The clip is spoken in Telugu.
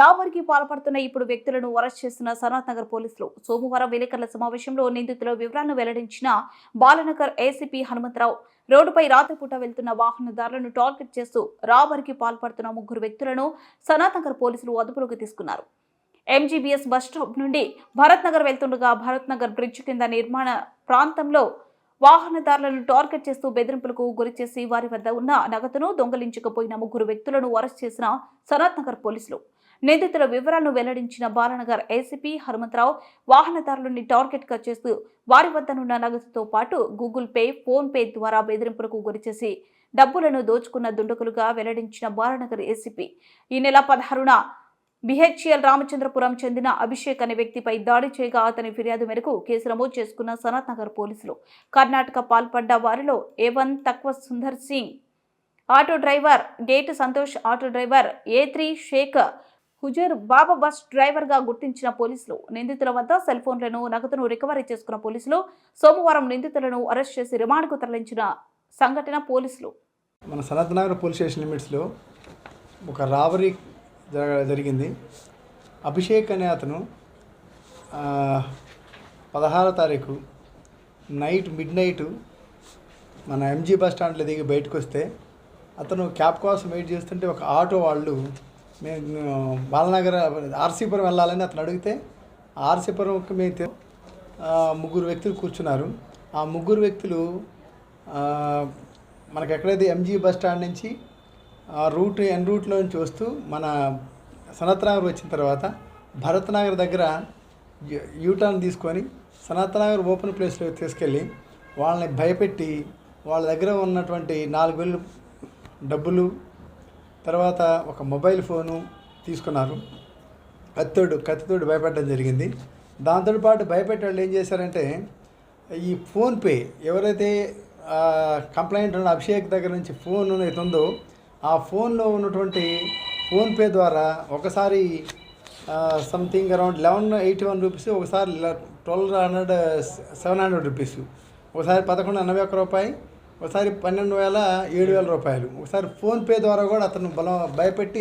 రాబరికి పాల్పడుతున్న ఇప్పుడు వ్యక్తులను అరెస్ట్ చేస్తున్న సనత్ నగర్ పోలీసులు సోమవారం విలేకరుల సమావేశంలో నిందితుల వివరాలను వెల్లడించిన బాలనగర్ ఏసీపీ హనుమంతరావు. రోడ్డుపై రాత్రిపూట వెళ్తున్న వాహనదారులను టార్గెట్ చేస్తూ రాబరికి పాల్పడుతున్న ముగ్గురు వ్యక్తులను సనత్ నగర్ పోలీసులు అదుపులోకి తీసుకున్నారు. ఎంజీబీఎస్ బస్ స్టాప్ నుండి భరత్ నగర్ వెళ్తుండగా భరత్ నగర్ బ్రిడ్జ్ కింద నిర్మాణ ప్రాంతంలో వాహనదారులను టార్గెట్ చేస్తూ బెదిరింపులకు గురిచేసి వారి వద్ద ఉన్న నగదును దొంగలించకపోయిన ముగ్గురు వ్యక్తులను అరెస్ట్ చేసిన సనత్ నగర్ పోలీసులు. నిందితుల వివరాలను వెల్లడించిన బాలనగర్ ఏసీపీ హనుమంతరావు వాహనదారులని టార్గెట్గా చేస్తూ వారి వద్దనున్న నగదుతో పాటు గూగుల్ పే ఫోన్ పే ద్వారా బెదిరింపులకు గురిచేసి డబ్బులను దోచుకున్న దుండకులుగా వెల్లడించిన బాలనగర్ ఏసీపీ. ఈ నెల పదహారున బిహెచ్ఎల్ రామచంద్రపురం చెందిన అభిషేక్ అనే వ్యక్తిపై దాడి చేయగా అతని ఫిర్యాదు మేరకు కేసు నమోదు చేసుకున్న సనత్ నగర్ పోలీసులు. కర్ణాటక పాల్పడ్డ వారిలో A one తక్వ Sundar Singh auto driver gate Santosh auto driver A three Sheikh Huzur Baba bus డ్రైవర్గా గుర్తించిన పోలీసులు నిందితుల వద్ద సెల్ ఫోన్లను నగదును రికవరీ చేసుకున్న పోలీసులు సోమవారం నిందితులను అరెస్ట్ చేసి రిమాండ్కు తరలించిన సంఘటన పోలీసులు. మన సనత్ నగర్ పోలీస్ స్టేషన్ లిమిట్స్లో ఒక రాబరీ జరిగింది. అభిషేక్ అనే అతను పదహారో తారీఖు నైట్ మిడ్ నైట్ మన ఎంజీ బస్ స్టాండ్లో దిగి బయటకు వస్తే అతను క్యాబ్ కోసం వెయిట్ చేస్తుంటే ఒక ఆటో వాళ్ళు మేము బాలనగర్ ఆర్సీపురం వెళ్ళాలని అతను అడిగితే ఆర్సీపురంకి మేము ముగ్గురు వ్యక్తులు కూర్చున్నారు. ఆ ముగ్గురు వ్యక్తులు మనకు ఎక్కడైతే ఎంజీ బస్ స్టాండ్ నుంచి ఆ రూట్ ఎన్ రూట్లో నుంచి వస్తూ మన సనత్ నగర్ వచ్చిన తర్వాత భరత్ నగర్ దగ్గర యూ- యూటర్న్ తీసుకొని సనత్ నగర్ ఓపెన్ ప్లేస్లో తీసుకెళ్ళి వాళ్ళని భయపెట్టి వాళ్ళ దగ్గర ఉన్నటువంటి నాలుగు వేలు డబ్బులు తర్వాత ఒక మొబైల్ ఫోను తీసుకున్నారు. కత్తితోడు కత్తితోడు భయపెట్టడం జరిగింది. దాంతో పాటు భయపెట్టే వాళ్ళు ఏం చేశారంటే ఈ ఫోన్పే ఎవరైతే కంప్లైంట్ ఉన్న అభిషేక్ దగ్గర నుంచి ఫోన్ అయితే ఉందో ఆ ఫోన్లో ఉన్నటువంటి ఫోన్పే ద్వారా ఒకసారి something around eleven eighty one rupees ఒకసారి twelve hundred seven hundred rupees ఒకసారి పదకొండు ఎనభై ఒక్క రూపాయి ఒకసారి పన్నెండు వేల ఏడు వేల రూపాయలు. ఒకసారి ఫోన్పే ద్వారా కూడా అతను బలం భయపెట్టి